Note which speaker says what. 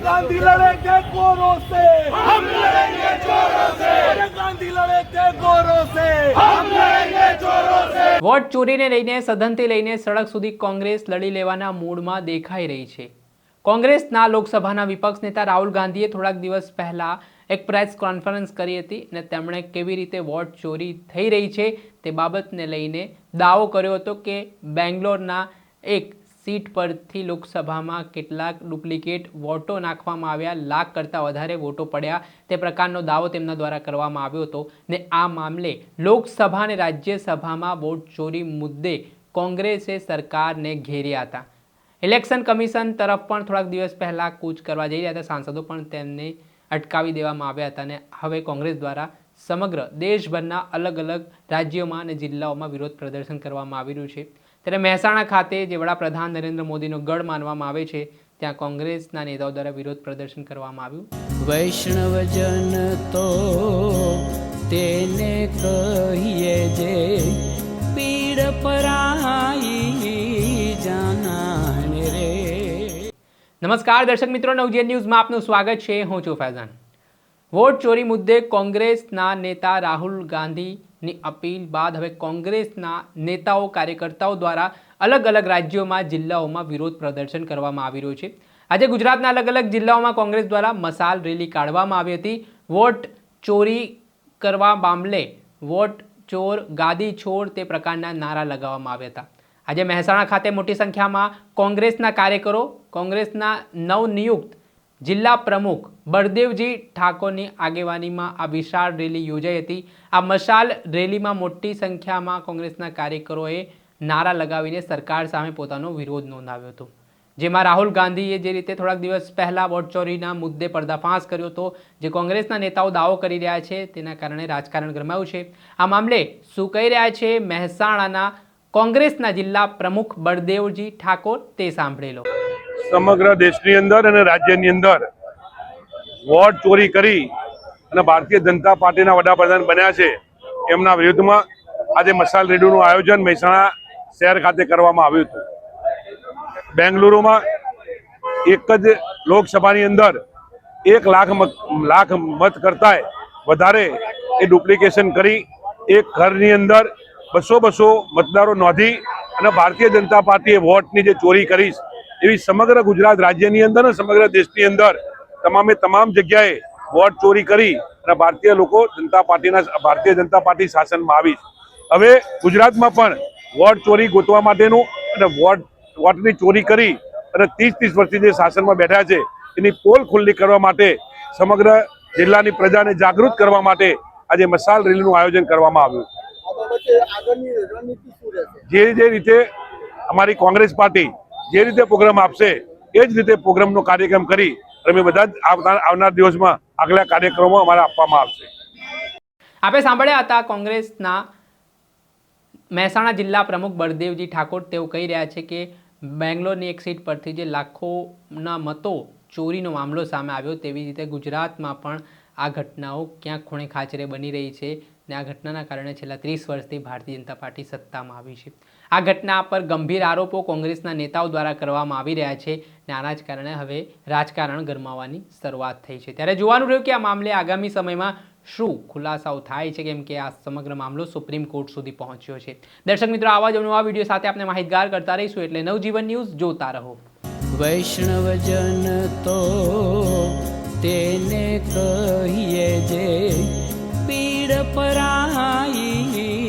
Speaker 1: गांधी लड़ेंगे गोरों से हम लड़ेंगे चोरों से अरे गांधी लड़ेंगे गोरों से हम लड़ेंगे चोरों से
Speaker 2: વોટ ચોરીને લઈને સદનથી લઈને સડક સુધી કોંગ્રેસ લડી લેવાના મૂડમાં દેખાઈ રહી છે કોંગ્રેસના લોકસભાના વિપક્ષ નેતા રાહુલ ગાંધીએ થોડાક દિવસ પહેલા એક પ્રેસ કોન્ફરન્સ કરી હતી અને તેમણે કેવી રીતે વોટ ચોરી થઈ રહી છે તે બાબતને લઈને દાવો કર્યો હતો કે બેંગ્લોરના એક સીટ પરથી લોકસભામાં કેટલાક ડુપ્લિકેટ વોટો નાખવામાં આવ્યા. લાખ કરતાં વધારે વોટો પડ્યા. તે પ્રકારનો દાવો તેમના દ્વારા કરવામાં આવ્યો હતો ને આ મામલે લોકસભા અને રાજ્યસભામાં વોટ ચોરી મુદ્દે કોંગ્રેસે સરકારને ઘેર્યા હતા. ઇલેક્શન કમિશન તરફ પણ થોડાક દિવસ પહેલાં કૂચ કરવા જઈ રહ્યા હતા. સાંસદો પણ તેમને અટકાવી દેવામાં આવ્યા હતા અને હવે કોંગ્રેસ દ્વારા સમગ્ર દેશભરના અલગ અલગ રાજ્યોમાં અને જિલ્લાઓમાં વિરોધ પ્રદર્શન કરવામાં આવી રહ્યું છે. ત્યારે મહેસાણા ખાતે જે વડાપ્રધાન નરેન્દ્ર મોદીનો ગઢ માનવામાં આવે છે ત્યાં કોંગ્રેસના નેતાઓ દ્વારા વિરોધ પ્રદર્શન કરવામાં આવ્યું.
Speaker 3: વૈષ્ણવજન તો તેને કહીએ જે પીડ પરાઈ જાનાને રે.
Speaker 2: નમસ્કાર દર્શક મિત્રો નવજીવન ન્યૂઝમાં આપનું સ્વાગત છે. હું છું ફૈઝાન. વોટ ચોરી મુદ્દે કોંગ્રેસના નેતા રાહુલ ગાંધીની અપીલ બાદ હવે કોંગ્રેસના નેતાઓ કાર્યકર્તાઓ દ્વારા અલગ અલગ રાજ્યોમાં જિલ્લાઓમાં વિરોધ પ્રદર્શન કરવામાં આવી રહ્યું છે. આજે ગુજરાતના અલગ અલગ જિલ્લાઓમાં કોંગ્રેસ દ્વારા મસાલ રેલી કાઢવામાં આવી હતી. વોટ ચોરી કરવા મામલે વોટ ચોર ગાદી છોડ તે પ્રકારના નારા લગાવવામાં આવ્યા હતા. આજે મહેસાણા ખાતે મોટી સંખ્યામાં કોંગ્રેસના કાર્યકરો, કોંગ્રેસના નવનિયુક્ત જિલ્લા પ્રમુખ બળદેવજી ઠાકોરની આગેવાનીમાં આ વિશાળ રેલી યોજાઈ હતી. આ મશાલ રેલીમાં મોટી સંખ્યામાં કોંગ્રેસના કાર્યકરોએ નારા લગાવીને સરકાર સામે પોતાનો વિરોધ નોંધાવ્યો હતો. જેમાં રાહુલ ગાંધીએ જે રીતે થોડાક દિવસ પહેલાં વોટ ચોરીના મુદ્દે પર્દાફાશ કર્યો હતો, જે કોંગ્રેસના નેતાઓ દાવો કરી રહ્યા છે, તેના કારણે રાજકારણ ગરમાયું છે. આ મામલે શું કહી રહ્યા છે મહેસાણાના કોંગ્રેસના જિલ્લા પ્રમુખ બળદેવજી ઠાકોર તે સાંભળી લો.
Speaker 4: સમગ્ર દેશની અંદર અને રાજ્યની અંદર વોટ ચોરી કરી અને ભારતીય જનતા પાર્ટીના વડાપ્રધાન બન્યા છે, એમના વિરુદ્ધમાં આજે મસાલ રેડીનું આયોજન મહેસાણા શહેર ખાતે કરવામાં આવ્યું હતું. બેંગલુરુમાં એક જ લોકસભાની અંદર એક લાખ લાખ મત કરતાંય વધારે એ ડુપ્લિકેશન કરી એક ઘરની અંદર બસો બસો મતદારો નોંધી અને ભારતીય જનતા પાર્ટીએ વોટની જે ચોરી કરી એવી સમગ્ર ગુજરાત રાજ્યની અંદર અને સમગ્ર દેશની અંદર તમામે તમામ જગ્યાએ વોટ ચોરી કરી અને ભારતીય લોકો જનતા પાર્ટીના ભારતીય જનતા પાર્ટી શાસનમાં આવી હવે ગુજરાતમાં પણ વોટ ચોરી ગોતવા માટેનું અને વોટ વોટની ચોરી કરી અને ત્રીસ ત્રીસ વર્ષથી જે શાસનમાં બેઠા છે એની પોલ ખુલ્લી કરવા માટે સમગ્ર જિલ્લાની પ્રજાને જાગૃત કરવા માટે આજે મસાલ રેલીનું આયોજન કરવામાં આવ્યું. જે જે રીતે અમારી કોંગ્રેસ પાર્ટી જે રીતે પ્રોગ્રામ આપશે, એ જ રીતે પ્રોગ્રામનો કાર્યક્રમ કરી અમે બધા આવનાર દિવસમાં આગલા કાર્યક્રમો અમારા આપવામાં આવશે.
Speaker 2: આપણે સાંભળ્યા હતા કોંગ્રેસના મહેસાણા જિલ્લા પ્રમુખ બળદેવજી ઠાકોર. તેઓ કહી રહ્યા છે કે બેંગ્લોરની એક સીટ પરથી જે લાખોના મતો ચોરીનો મામલો સામે આવ્યો, તેવી રીતે ગુજરાતમાં પણ આ ઘટનાઓ ક્યાંક ખૂણે ખાચરે બની રહી છે. ને આ ઘટનાના કારણે છેલ્લા ત્રીસ વર્ષથી ભારતીય જનતા પાર્ટી સત્તામાં આવી છે. આ ઘટના પર ગંભીર આરોપો કોંગ્રેસના નેતાઓ દ્વારા કરવામાં આવી રહ્યા છે ને આના જ કારણે હવે રાજકારણ ગરમાવાની શરૂઆત થઈ છે. ત્યારે જોવાનું રહ્યું કે આ મામલે આગામી સમયમાં શું ખુલાસાઓ થાય છે કેમ કે આ સમગ્ર મામલો સુપ્રીમ કોર્ટ સુધી પહોંચ્યો છે. દર્શક મિત્રો, આવા જ નવા વીડિયો સાથે આપણે માહિતગાર કરતા રહીશું એટલે નવજીવન ન્યૂઝ જોતા રહો.
Speaker 3: વૈષ્ણવજન તો તેને કહીએ જે પીડ પરાઈ